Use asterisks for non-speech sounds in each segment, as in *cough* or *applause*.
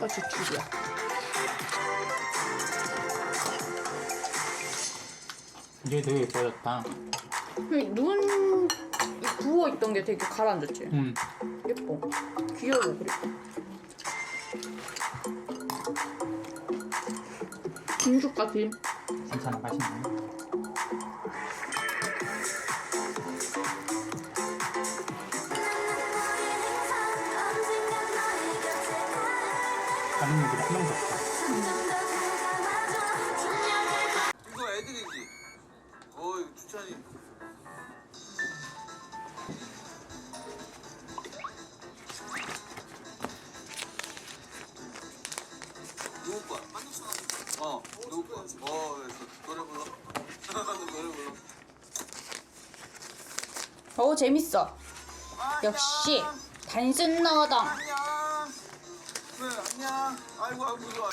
얘네가 지출이야. 이제 되게 예뻐졌다. 눈 부어 있던 게 되게 가라앉았지. 응. 예뻐. 귀여워 그리고. 김 줄까 김? 괜찮아 맛있네. 어 재밌어. 역시 단순 노동. 안녕. 네, 안녕. 아이고, 아이고, 좋아.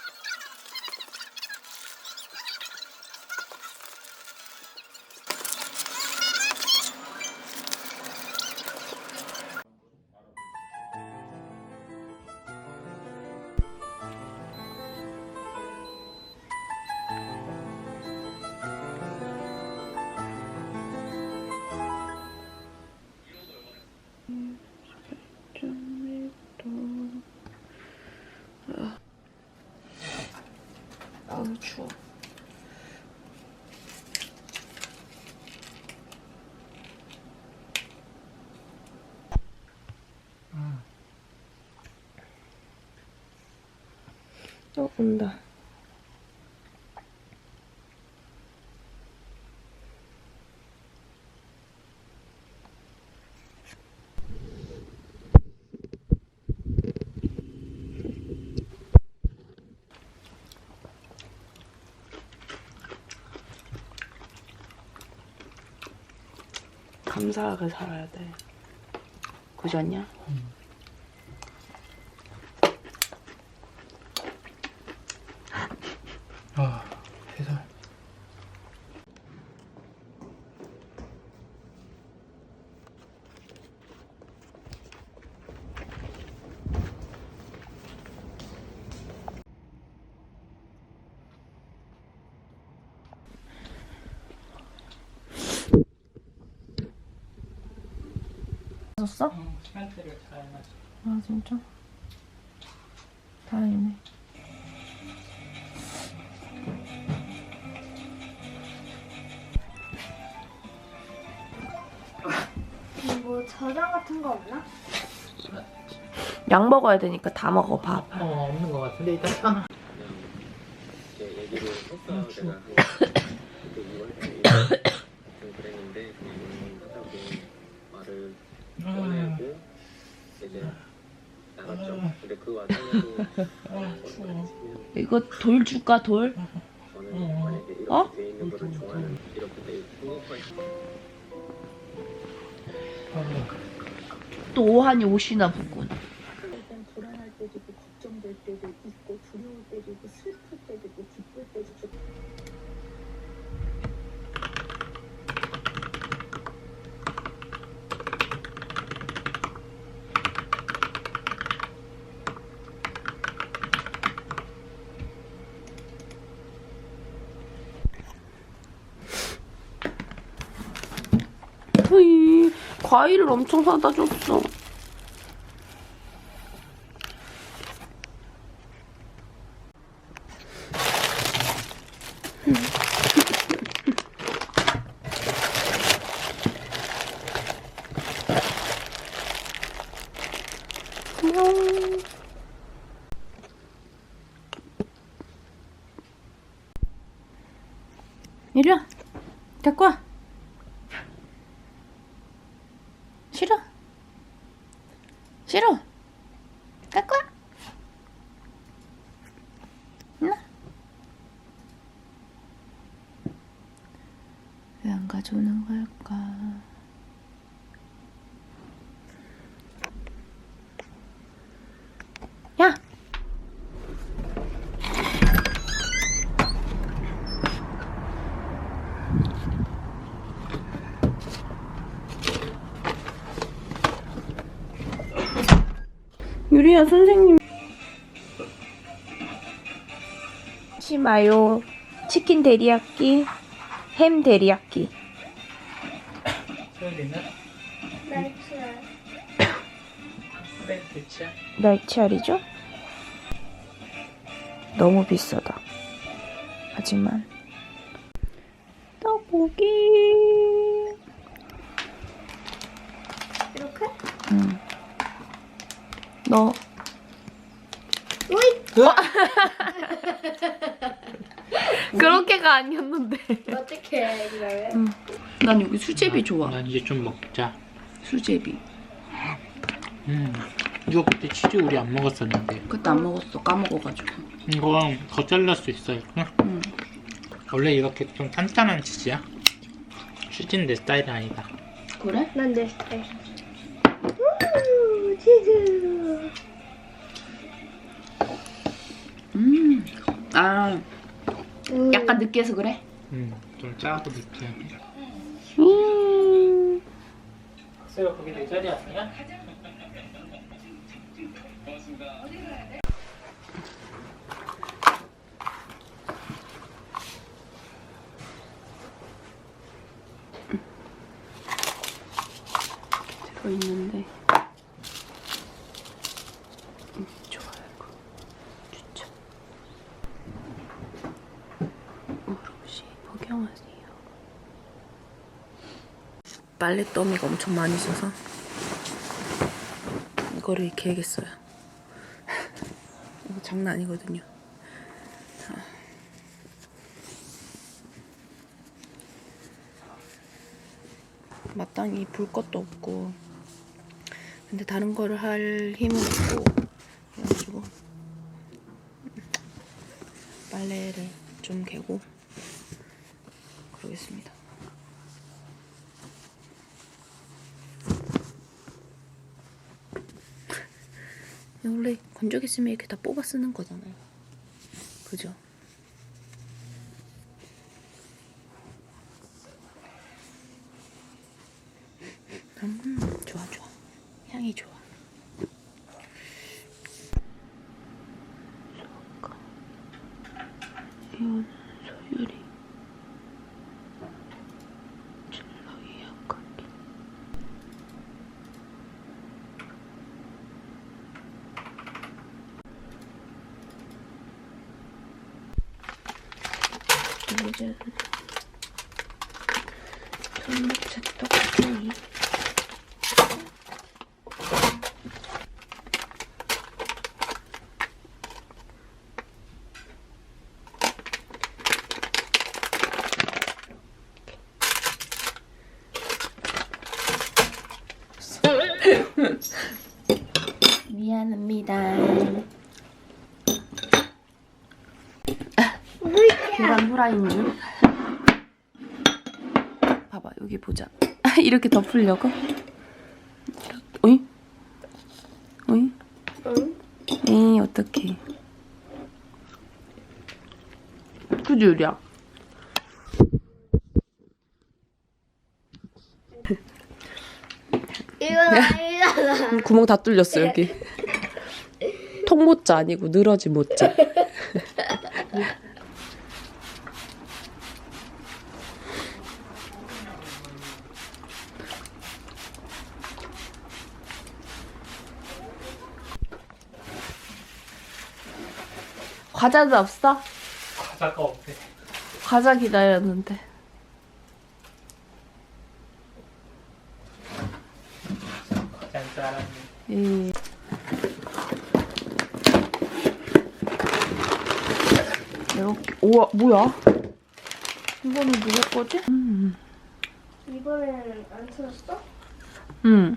너무 추워. 어, 온다. 감사하게 살아야 돼. 그지 않냐? 아 썼어? 응, 시간대를 잘 맞춰. 아 진짜? 다행이네. 뭐 저장 같은 거 없나? 약 먹어야 되니까 다 먹어 밥. 어 없는 것 같은데 일단 하나. 이제 얘기를 했어요. 제가 한 그때 2월 달에 좀 그랬는데 음, 하다고 말을 꺼내고 이제 나갔죠. 근데 그 와중에도 *laughs* 이거 돌 줄까 돌? 저는 만약에 이렇게 어? 돼 있는 거를 좋아하는 이렇게 돼 있고 또 오한이 옷이나. 일단 불안할 때도 있고 걱정될 때도 있고 두려울 때도 있고 슬플 때도 있고 기쁠 때도 있고 으이, 과일을 엄청 사다 줬어. 이리 와. 갖고 와. 싫어. 싫어. 갖고 와. 유리야 선생님. 치마요. 치킨 데리야끼 햄 데리야끼. 날치알. *coughs* 날치알이죠? 너무 비싸다. 하지만. 떡볶이! 너 오이! *laughs* 그렇게가 아니었는데. 어떻게 이거를? 난 여기 수제비 좋아. 난 이제 좀 먹자. 수제비. 음. 이거 그때 치즈 우리 안 먹었었는데. 그때 안 먹었어. 까먹어가지고. 이거 더 잘랄 수 있어 이거. 응. 원래 이렇게 좀 단단한 치즈야. 치즈는 내 스타일은 아니다. 그래? 난 내 스타일. 치즈. 음. 아, 우. 약간 느끼해서 그래? 음, 좀 짜고 느끼해. 음. 박수가 거기 내 자리 아니야? 들어있는데. 음, 좋아요, 이거. 추천. 오롯이 복용하세요. 빨래 더미가 엄청 많이 있어서 이거를 이렇게 해야겠어요. *laughs* 이거 장난 아니거든요. 마땅히 볼 것도 없고 근데 다른 거를 할 힘은 없고 그래가지고 빨래를 좀 개고 그러겠습니다. 원래 건조기 쓰면 이렇게 다 뽑아 쓰는 거잖아요. 그죠? 음, 좋아, 좋아. 향이 좋아. 소금. 이건 소율이. 칠러이 약하게. 이제 손목채 떡볶이. 미안합니다. 계란 후라이는 봐봐 여기 보자. *laughs* 이렇게 덮으려고? 어이? 어이? 응? 에이 어떡해. 그지 유리야? *laughs* 구멍 다 뚫렸어 여기. *laughs* 통모자 아니고 늘어진 모자. 과자도 없어? 과자가 없대. 과자 기다렸는데. 과자인 줄 알았네. 예. 이렇게 우와 뭐야? 이거는 누구 거지? 음. 이번에는 안 틀었어? 음.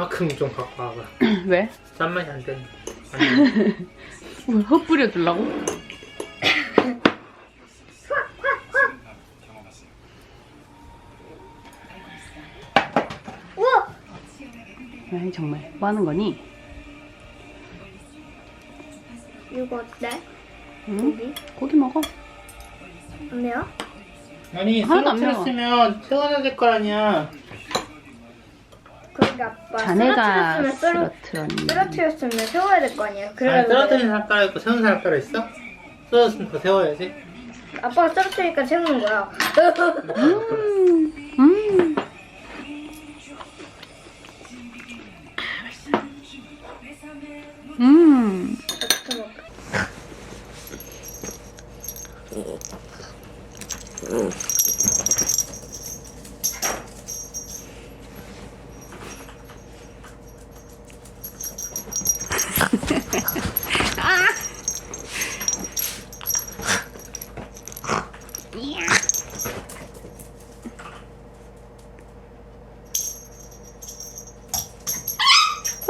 이만큼 좀 갖고 와봐. *clears throat* 왜? 짠 맛이 안 되는. *laughs* 뭘 흩뿌려 주려고? 우와! 아이 정말 뭐 하는 거니? 이거 어때? 응? 고기? 고기 먹어 안 매워? 아니 하나도 안 쓰러뜨렸으면 세워야 될 거 아니야. 아빠 자네가 쓰러뜨렸으면 쓰러- 쓰러트렸니 쓰러뜨렸으면 세워야 될 거 아니야 아니 떨어뜨린 사람 따라 있고 세운 사람 따라 있어? 떨어졌으면 더 세워야지. 아빠가 쓰러뜨리니까 세우는 거야 음, 음. 음.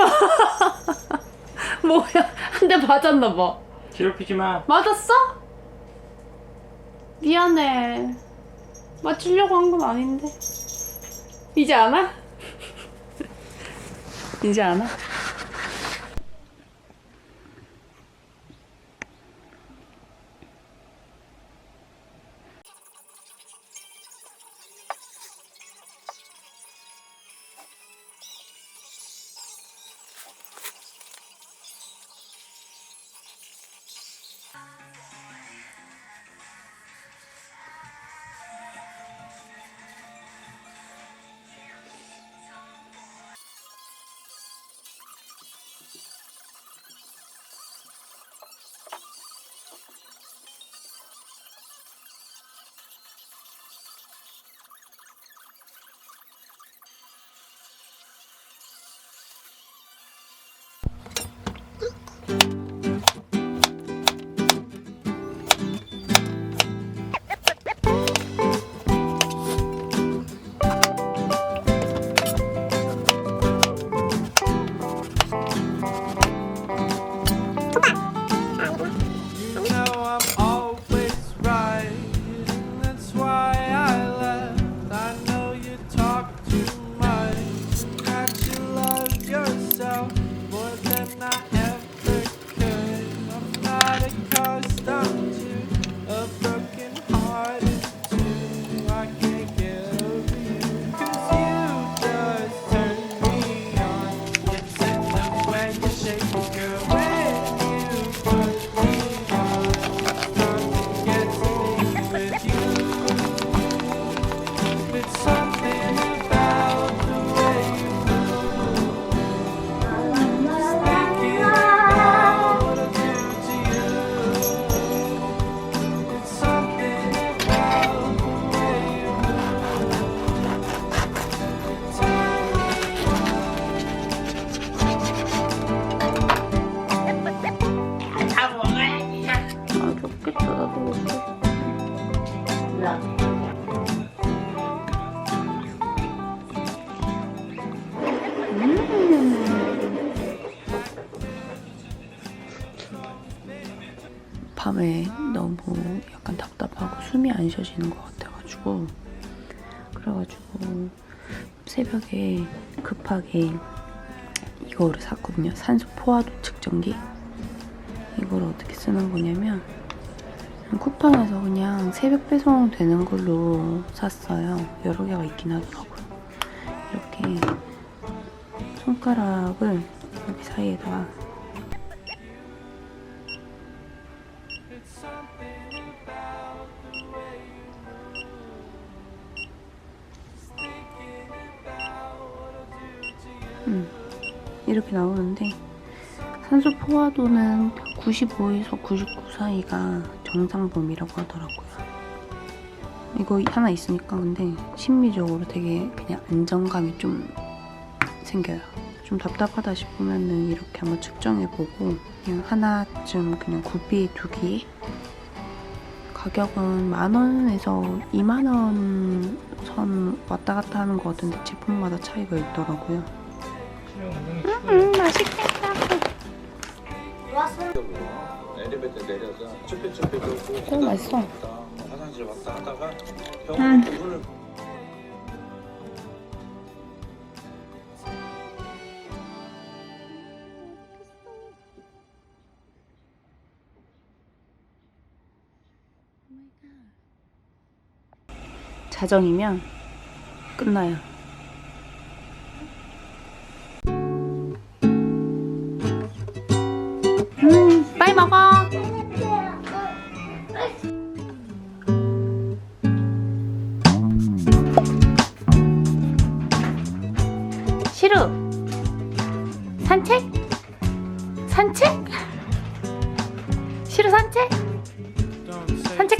*laughs* 뭐야 한 대 맞았나 봐 괴롭히지 마. 맞았어? 미안해 맞추려고 한 건 아닌데 이제 아나? *laughs* 이제 아나? 밤에 너무 약간 답답하고 숨이 안 쉬어지는 것 같아가지고 그래가지고 새벽에 급하게 이거를 샀거든요 산소 포화도 측정기 이걸 어떻게 쓰는 거냐면 쿠팡에서 그냥 새벽 배송 되는 걸로 샀어요. 여러 개가 있긴 하더라고요. 이렇게 손가락을 여기 사이에다가 you. 이렇게 나오는데 산소 포화도는 95에서 99 사이가 정상 범위라고 하더라고요. 이거 하나 있으니까 근데 심리적으로 되게 그냥 안정감이 좀 생겨요. 좀 답답하다 싶으면은 이렇게 한번 측정해보고 그냥 하나쯤 그냥 굽이 두기 가격은 만 원에서 2만 원 선 왔다 갔다 하는 것 같은데 제품마다 차이가 있더라고요. 음 맛있겠다. 엘리베이터 내려서 쭈뼛쭈뼛 고오 맛있어. 화장실 왔다 하다가 음. 병원 문을 자정이면 끝나요.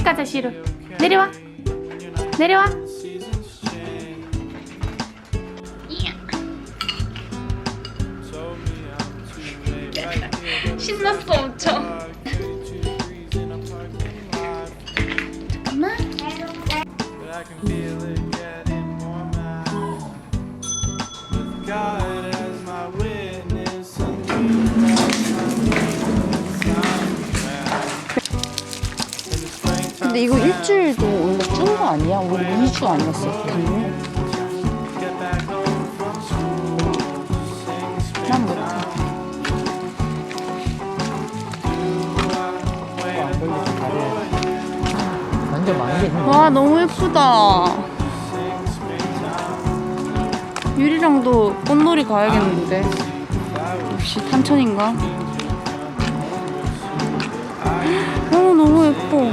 Don't say 산책 가자 시루. okay 내려와, when you're not 내려와. seasons change. Told me I'm too late right here, but 신났어 엄청. I could two degrees in a parking lot. But I can feel it getting warmer. With God 근데 이거 일주일도 원래 준 거 아니야? 우리 2주 아니었어? spring 난 못해. 완전 있는 와 너무 예쁘다. 유리랑도 꽃놀이 가야겠는데. 역시 탄천인가? 오 *gasps* 너무 예뻐.